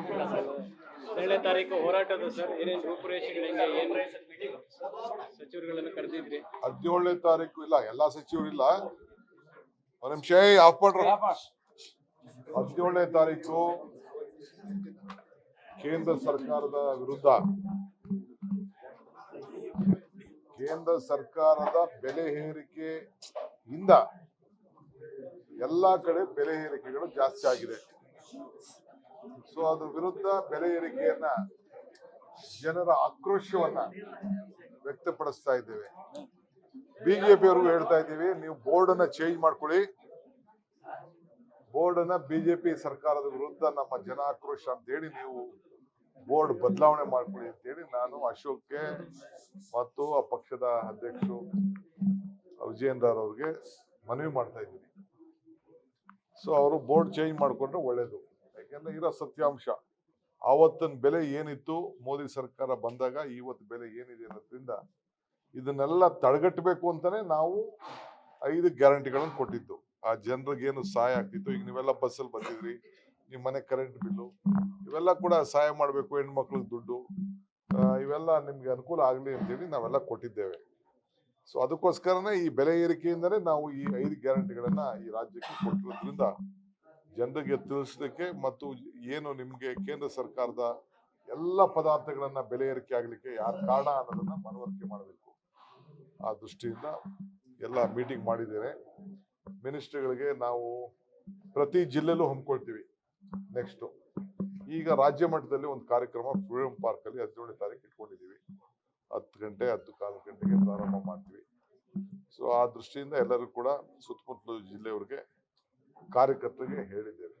ಹದಿನೇಳನೇ ತಾರೀಕು ಹೋರಾಟದ ಸರ್ ಏನೇನು ರೂಪುರೇಷೆಗಳಿಂದ ಏನು ಸಚಿವರುಗಳನ್ನು ಕರೆದಿದ್ರಿ? ಹದಿನೇಳನೇ ತಾರೀಕು ಇಲ್ಲ, ಎಲ್ಲಾ ಸಚಿವರು ಇಲ್ಲ. ಒಂದ್ ಆಫ್ ಮಾಡ್ರ. ಹದಿನೇಳನೇ ತಾರೀಕು ಕೇಂದ್ರ ಸರ್ಕಾರದ ವಿರುದ್ಧ. ಕೇಂದ್ರ ಸರ್ಕಾರದ ಬೆಲೆ ಏರಿಕೆಯಿಂದ ಎಲ್ಲಾ ಕಡೆ ಬೆಲೆ ಏರಿಕೆಗಳು ಜಾಸ್ತಿ ಆಗಿದೆ. ಸೊ ಅದ್ರ ವಿರುದ್ಧ ಬೆಲೆ ಏರಿಕೆಯನ್ನ ಜನರ ಆಕ್ರೋಶವನ್ನ ವ್ಯಕ್ತಪಡಿಸ್ತಾ ಇದ್ದೇವೆ. ಬಿಜೆಪಿ ಅವ್ರಿಗೂ ಹೇಳ್ತಾ ಇದ್ದೀವಿ, ನೀವು ಬೋರ್ಡ್ ಅನ್ನ ಚೇಂಜ್ ಮಾಡ್ಕೊಳ್ಳಿ. ಬೋರ್ಡ್ ಅನ್ನ ಬಿಜೆಪಿ ಸರ್ಕಾರದ ವಿರುದ್ಧ ನಮ್ಮ ಜನ ಆಕ್ರೋಶ ಅಂತ ಹೇಳಿ ನೀವು ಬೋರ್ಡ್ ಬದಲಾವಣೆ ಮಾಡ್ಕೊಳ್ಳಿ ಅಂತ ಹೇಳಿ ನಾನು ಅಶೋಕ್ಗೆ ಮತ್ತು ಆ ಪಕ್ಷದ ಅಧ್ಯಕ್ಷರು ವಿಜಯೇಂದ್ರ ಅವ್ರಿಗೆ ಮನವಿ ಮಾಡ್ತಾ ಇದ್ದೀನಿ. ಸೊ ಅವರು ಬೋರ್ಡ್ ಚೇಂಜ್ ಮಾಡಿಕೊಂಡ್ರೆ ಒಳ್ಳೇದು. ಯಾಕೆಂದ್ರೆ ಇರೋ ಸತ್ಯಾಂಶ. ಆವತ್ತಿನ ಬೆಲೆ ಏನಿತ್ತು? ಮೋದಿ ಸರ್ಕಾರ ಬಂದಾಗ ಇವತ್ತು ಬೆಲೆ ಏನಿದೆ ಅನ್ನೋದ್ರಿಂದ ಇದನ್ನೆಲ್ಲ ತಡೆಗಟ್ಟಬೇಕು ಅಂತಾನೆ ನಾವು ಐದು ಗ್ಯಾರಂಟಿಗಳನ್ನು ಕೊಟ್ಟಿದ್ದು. ಆ ಜನರಿಗೆ ಏನು ಸಹಾಯ ಆಗ್ತಿತ್ತು? ಈಗ ನೀವೆಲ್ಲ ಬಸ್ಸಲ್ಲಿ ಬಂದಿದ್ರಿ ನಿಮ್ಮ ಮನೆ ಕರೆಂಟ್ ಬಿಲ್ಲು ಇವೆಲ್ಲ ಕೂಡ ಸಹಾಯ ಮಾಡಬೇಕು ಹೆಣ್ಮಕ್ಳಿಗೆ ದುಡ್ಡು. ಇವೆಲ್ಲ ನಿಮ್ಗೆ ಅನುಕೂಲ ಆಗಲಿ ಅಂತೇಳಿ ನಾವೆಲ್ಲ ಕೊಟ್ಟಿದ್ದೇವೆ. ಸೊ ಅದಕ್ಕೋಸ್ಕರನೇ ಈ ಬೆಲೆ ಏರಿಕೆಯಿಂದಲೇ ನಾವು ಈ ಐದು ಗ್ಯಾರಂಟಿಗಳನ್ನು ಈ ರಾಜ್ಯಕ್ಕೆ ಕೊಟ್ಟಿರೋದ್ರಿಂದ ಜನರಿಗೆ ತಿಳಿಸ್ಲಿಕ್ಕೆ ಮತ್ತು ಏನು ನಿಮಗೆ ಕೇಂದ್ರ ಸರ್ಕಾರದ ಎಲ್ಲ ಪದಾರ್ಥಗಳನ್ನ ಬೆಲೆ ಏರಿಕೆ ಆಗಲಿಕ್ಕೆ ಯಾರು ಕಾರಣ ಅನ್ನೋದನ್ನ ಮನವರಿಕೆ ಮಾಡಬೇಕು. ಆ ದೃಷ್ಟಿಯಿಂದ ಎಲ್ಲ ಮೀಟಿಂಗ್ ಮಾಡಿದ್ದೇನೆ. ಮಿನಿಸ್ಟ್ರಿಗಳಿಗೆ ನಾವು ಪ್ರತಿ ಜಿಲ್ಲೆಲ್ಲೂ ಹಮ್ಮಿಕೊಳ್ತೀವಿ ನೆಕ್ಸ್ಟ್ ಈಗ ರಾಜ್ಯ ಮಟ್ಟದಲ್ಲಿ ಒಂದು ಕಾರ್ಯಕ್ರಮ ಫ್ರೀಡಮ್ ಪಾರ್ಕ್ ಅಲ್ಲಿ ಹದಿನೇಳನೇ ತಾರೀಕು ಇಟ್ಕೊಂಡಿದ್ದೀವಿ. ಹತ್ತು ಗಂಟೆ, ಹತ್ತು ಕಾಲು ಗಂಟೆಗೆ ಪ್ರಾರಂಭ ಮಾಡ್ತೀವಿ. ಸೊ ಆ ದೃಷ್ಟಿಯಿಂದ ಎಲ್ಲರೂ ಕೂಡ ಸುತ್ತಮುತ್ತಲು ಜಿಲ್ಲೆಯವರಿಗೆ ಕಾರ್ಯಕರ್ತರಿಗೆ ಹೇಳಿದ್ದೇವೆ.